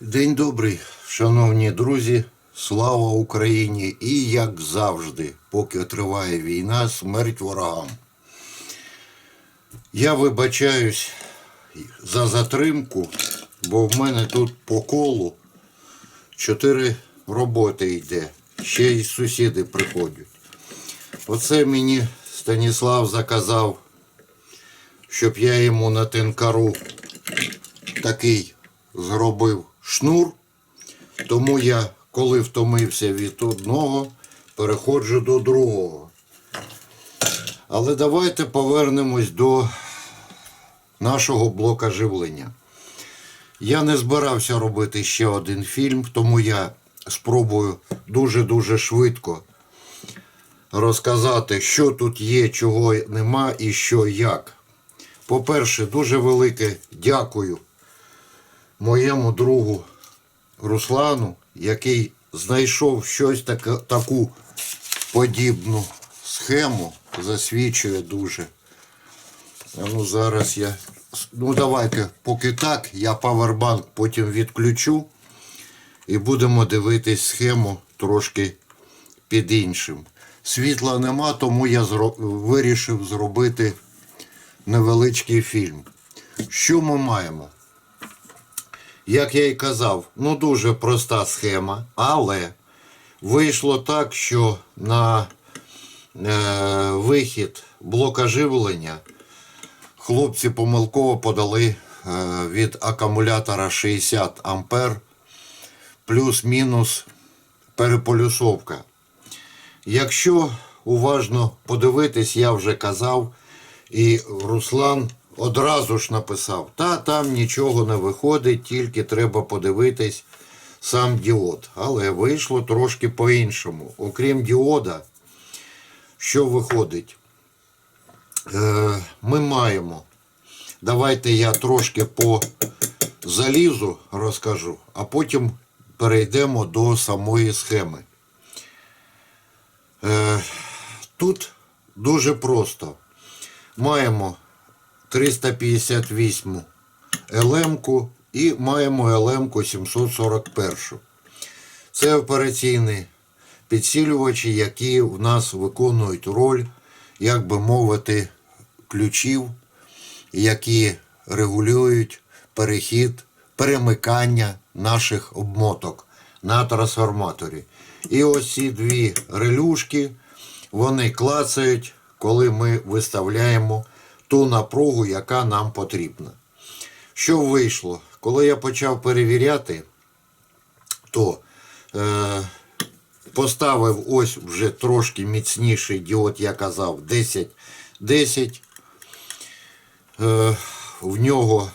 День добрий, шановні друзі, слава Україні! І як завжди, поки триває війна, смерть ворогам. Я вибачаюсь за затримку, бо в мене тут по колу чотири роботи йде. Ще й сусіди приходять. Оце мені Станіслав заказав, щоб я йому на тенкару такий зробив шнур. Тому я, коли втомився від одного, переходжу до другого. Але давайте повернемось до нашого блока живлення. Я не збирався робити ще один фільм, тому я спробую дуже-дуже швидко розказати, що тут є, чого нема і що як. По-перше, дуже велике дякую моєму другу Руслану, який знайшов щось таке, таку подібну схему, засвідчує дуже. Ну зараз я. Ну давайте, поки так, я павербанк потім відключу і будемо дивитись схему трошки під іншим. Світла нема, тому я зро... вирішив зробити невеличкий фільм. Що ми маємо? Як я й казав, ну дуже проста схема, але вийшло так, що на е, вихід блока живлення хлопці помилково подали е, від акумулятора 60 ампер плюс-мінус переполюсовка. Якщо уважно подивитись, я вже казав, і Руслан одразу ж написав, та там нічого не виходить, тільки треба подивитись сам діод. Але вийшло трошки по-іншому. Окрім діода, що виходить? Е, ми маємо. Давайте я трошки по залізу розкажу, а потім перейдемо до самої схеми. Е, тут дуже просто. Маємо 358 ЛМ-ку і маємо ЛМ-ку 741. Це операційні підсилювачі, які в нас виконують роль, як би мовити, ключів, які регулюють перехід, перемикання наших обмоток на трансформаторі. І ось ці дві релюшки, вони клацають, коли ми виставляємо ту напругу, яка нам потрібна. Що вийшло? Коли я почав перевіряти, то е, поставив ось вже трошки міцніший діод, я казав, 10 10. Е, в нього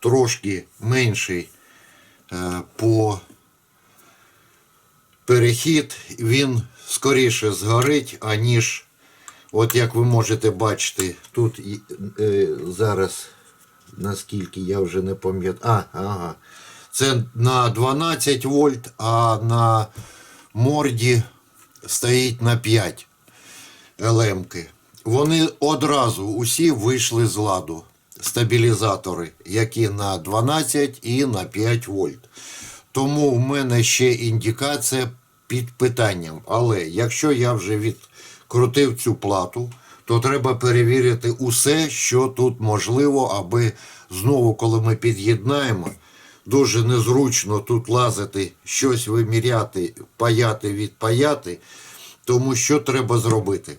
трошки менший е, по перехід, він скоріше згорить, аніж, от як ви можете бачити, тут е, зараз, наскільки я вже не пам'ятаю. А, ага. Це на 12 вольт, а на морді стоїть на 5 елемки. Вони одразу усі вийшли з ладу. Стабілізатори, які на 12 і на 5 вольт. Тому в мене ще індикація під питанням. Але якщо я вже відкрутив цю плату, то треба перевірити усе, що тут можливо, аби знову, коли ми під'єднаємо, дуже незручно тут лазити, щось виміряти, паяти, відпаяти. Тому що треба зробити?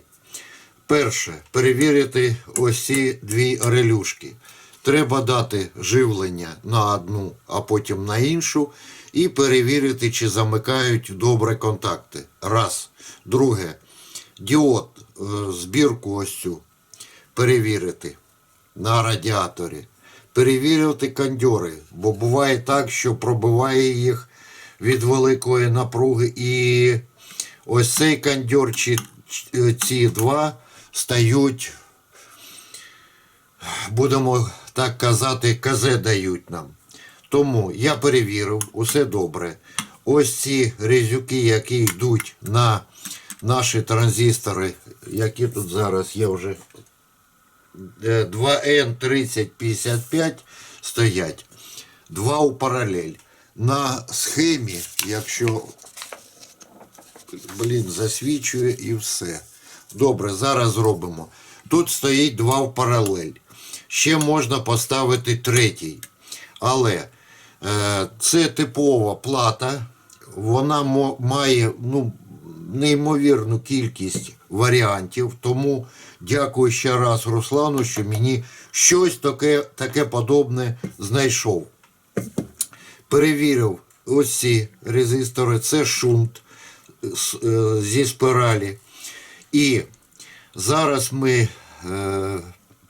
Перше, перевірити ось ці дві релюшки. Треба дати живлення на одну, а потім на іншу, і перевірити, чи замикають добре контакти. Раз. Друге, діод, е, збірку ось перевірити на радіаторі. Перевірити кондьори, бо буває так, що пробиває їх від великої напруги. І ось цей кондьор, чи чи- ці два стають, будемо так казати, казе дають нам. Тому я перевірив, усе добре. Ось ці резюки, які йдуть на наші транзистори, які тут зараз є вже е, 2N3055 стоять. Два у паралель. на схемі, якщо блін, засвічує і все. Добре, зараз зробимо. Тут стоїть два в паралель. Ще можна поставити третій. Але е, це типова плата. Вона має ну, неймовірну кількість варіантів. Тому дякую ще раз Руслану, що мені щось таке, таке подобне знайшов перевірив ось ці резистори, це шунт е, зі спиралі. І зараз ми е,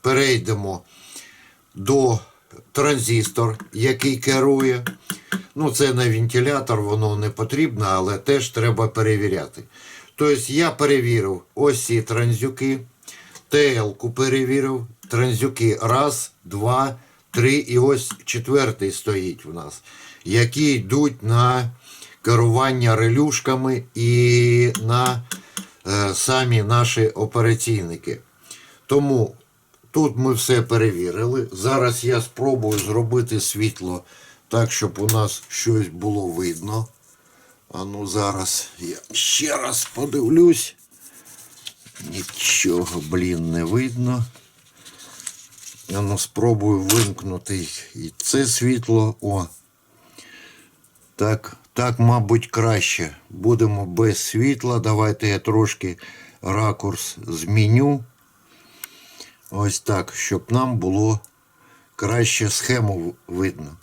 перейдемо до транзистор, який керує. Ну, це не вентилятор, воно не потрібно, але теж треба перевіряти. Тобто я перевірив ось ці транзюки, ТЛ-ку перевірив, транзюки раз, два, три, і ось четвертий стоїть у нас, які йдуть на керування релюшками і на е, самі наші операційники. Тому тут ми все перевірили. Зараз я спробую зробити світло так, щоб у нас щось було видно. А ну зараз я ще раз подивлюсь. Нічого, блін, не видно. А ну спробую вимкнути і це світло. О. Так, так, мабуть, краще. Будемо без світла. Давайте я трошки ракурс зміню. Ось так, щоб нам було краще схему видно.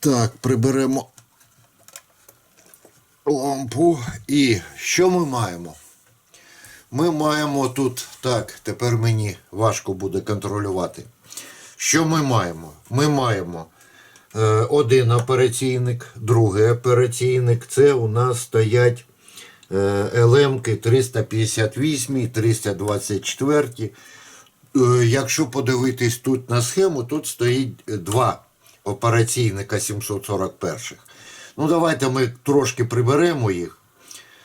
Так, приберемо лампу. І що ми маємо? Ми маємо тут, так, тепер мені важко буде контролювати. Що ми маємо? Ми маємо е, один операційник, другий операційник. Це у нас стоять елемки 358 324. Е, Якщо подивитись тут на схему, тут стоїть два операційника 741. Ну, давайте ми трошки приберемо їх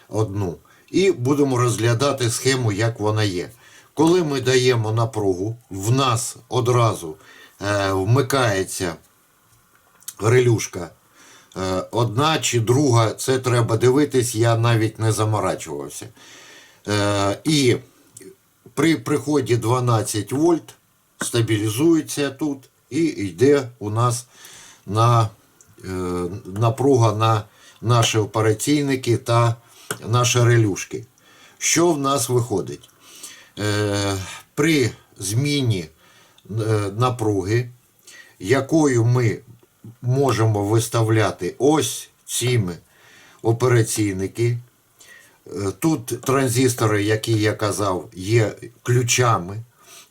одну і будемо розглядати схему, як вона є. Коли ми даємо напругу, в нас одразу е, вмикається релюшка. Е, одна чи друга, це треба дивитись, я навіть не заморачувався. Е, і при приході 12 вольт стабілізується тут і йде у нас на е, напруга на наші операційники та наші релюшки. Що в нас виходить? При зміні напруги, якою ми можемо виставляти ось цими операційники. Е, Тут транзистори, які я казав, є ключами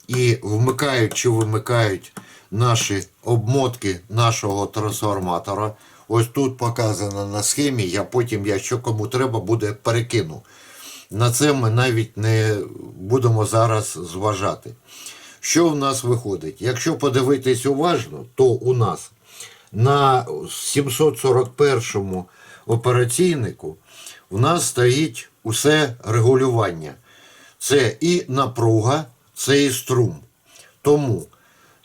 і вмикають чи вимикають наші обмотки нашого трансформатора. Ось тут показано на схемі, я потім, якщо кому треба, буде перекину. На це ми навіть не будемо зараз зважати. Що в нас виходить? Якщо подивитись уважно, то у нас на 741-му операційнику в нас стоїть усе регулювання. Це і напруга, це і струм. Тому,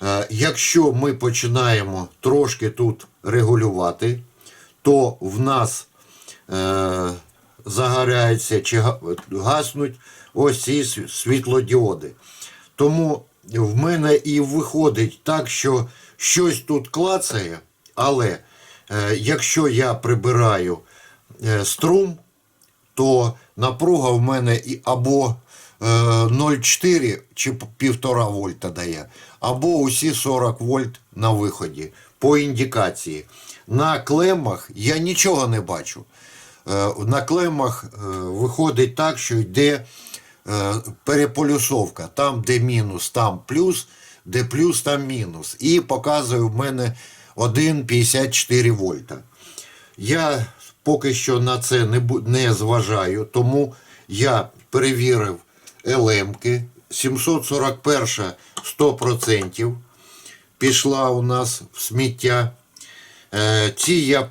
е, якщо ми починаємо трошки тут регулювати, то в нас е, загоряються чи гаснуть ось ці світлодіоди. Тому в мене і виходить так, що щось тут клацає, але е, якщо я прибираю е, струм, то напруга в мене або е, 0,4 чи 1,5 вольта дає, або усі 40 вольт на виході по індикації. На клемах я нічого не бачу. Е, на клемах е, виходить так, що йде е, переполюсовка. Там, де мінус, там плюс, де плюс, там мінус. І показує в мене 1,54 вольта. Я поки що на це не, не зважаю, тому я перевірив елемки. 741 100% пішла у нас в сміття. Е, Ці я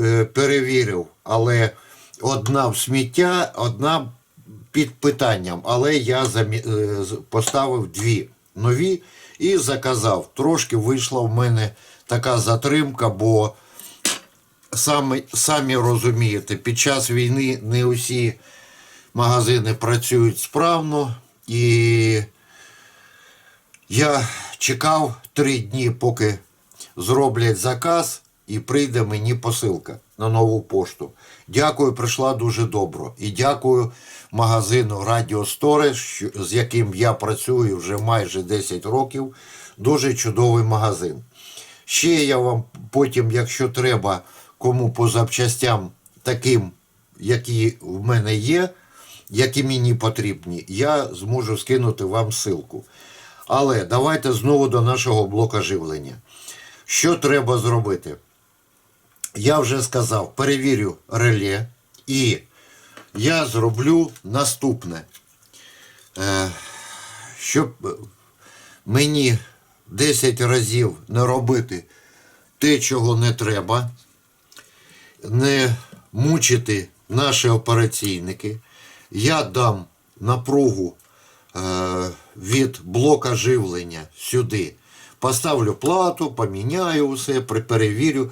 е, перевірив, але одна в сміття, одна під питанням. Але я е, поставив дві нові і заказав. Трошки вийшла в мене така затримка, бо самі, самі розумієте, під час війни не усі магазини працюють справно і я чекав три дні, поки зроблять заказ і прийде мені посилка на нову пошту. Дякую, прийшла дуже добро. І дякую магазину Радіо Сторе, з яким я працюю вже майже 10 років. Дуже чудовий магазин. Ще я вам потім, якщо треба, кому по запчастям таким, які в мене є, які мені потрібні, я зможу скинути вам ссылку. Але давайте знову до нашого блока живлення. Що треба зробити? Я вже сказав, перевірю реле і я зроблю наступне. Е, щоб мені 10 разів не робити те, чого не треба, не мучити наші операційники, я дам напругу е, від блока живлення сюди. Поставлю плату, поміняю все, перевірю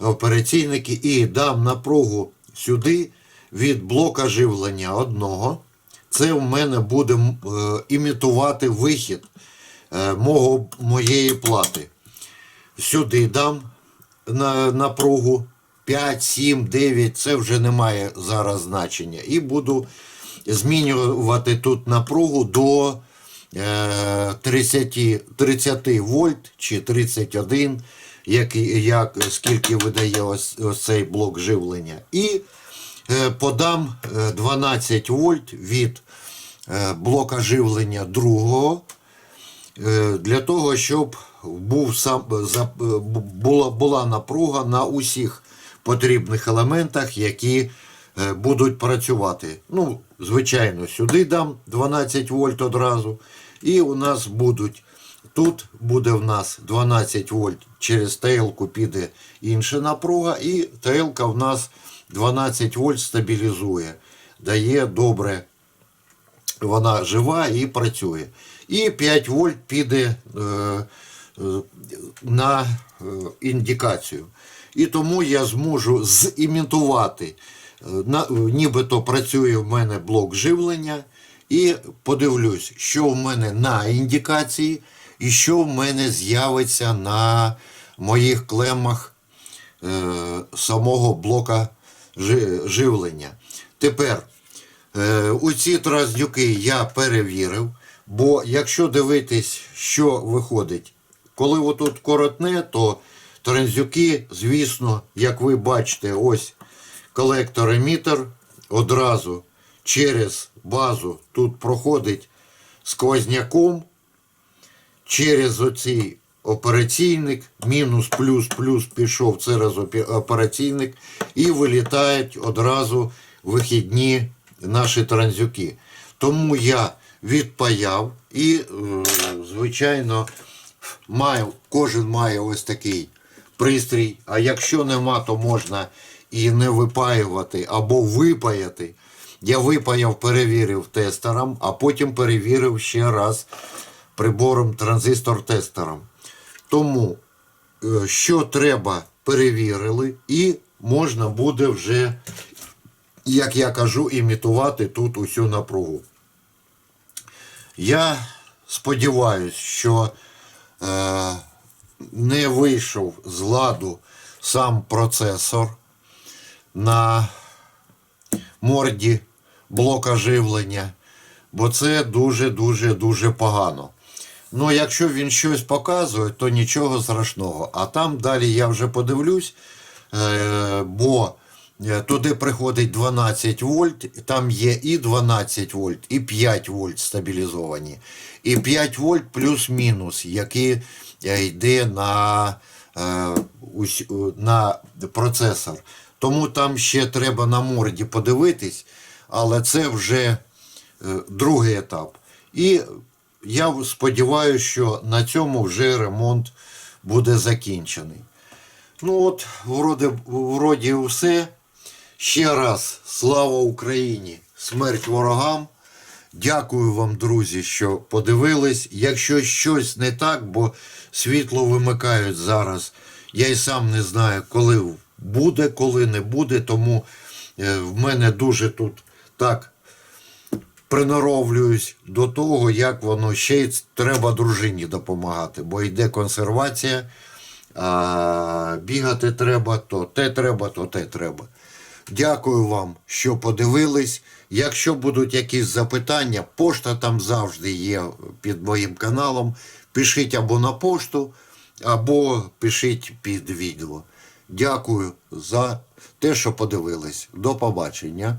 операційники і дам напругу сюди від блока живлення одного. Це в мене буде е, імітувати вихід мого, моєї плати. Сюди дам на напругу 5, 7, 9, це вже не має зараз значення. І буду змінювати тут напругу до е, 30, 30 вольт чи 31, як, як, скільки видає ось, ось цей блок живлення. І е, подам е, 12 вольт від е, блока живлення другого е, для того, щоб був сам, е, була, була напруга на усіх потрібних елементах, які е, будуть працювати. Ну, звичайно, сюди дам 12 вольт одразу. І у нас будуть. Тут буде в нас 12 вольт, через тейлку піде інша напруга, і тейлка в нас 12 вольт стабілізує, дає добре вона жива і працює. І 5 вольт піде е, е, на е, індикацію. І тому я зможу зімітувати, нібито працює в мене блок живлення, і подивлюсь, що в мене на індикації, і що в мене з'явиться на моїх клемах самого блока живлення. Тепер Е, у тразнюки я перевірив, бо якщо дивитись, що виходить, коли отут коротне, то транзюки, звісно, як ви бачите, ось колектор емітер одразу через базу тут проходить сквозняком через оцей операційник, мінус, плюс, плюс пішов через операційник і вилітають одразу вихідні наші транзюки. Тому я відпаяв і, е, звичайно, маю, кожен має ось такий пристрій. А якщо нема, то можна і не випаювати або випаяти. Я випаяв, перевірив тестером, а потім перевірив ще раз прибором транзистор-тестером. Тому, е, що треба, перевірили, і можна буде вже, як я кажу, імітувати тут усю напругу. Я сподіваюся, що е, не вийшов з ладу сам процесор на морді блока живлення, бо це дуже-дуже дуже погано. Ну, якщо він щось показує, то нічого страшного. А там далі я вже подивлюсь, е, бо туди приходить 12 вольт, там є і 12 вольт, і 5 вольт стабілізовані. І 5 вольт плюс-мінус, які е, йде на, е, е, на процесор. Тому там ще треба на морді подивитись, але це вже е, другий етап. І я сподіваюся, що на цьому вже ремонт буде закінчений. Ну от, вроде, вроді все. Ще раз слава Україні! Смерть ворогам! Дякую вам, друзі, що подивились. Якщо щось не так, бо світло вимикають зараз, я й сам не знаю, коли буде, коли не буде. Тому е, в мене дуже тут так приноровлююсь до того, як воно ще й треба дружині допомагати, бо йде консервація, а бігати треба, то те треба, то те треба. Дякую вам, що подивились. Якщо будуть якісь запитання, пошта там завжди є під моїм каналом. Пишіть або на пошту, або пишіть під відео. Дякую за те, що подивились. До побачення.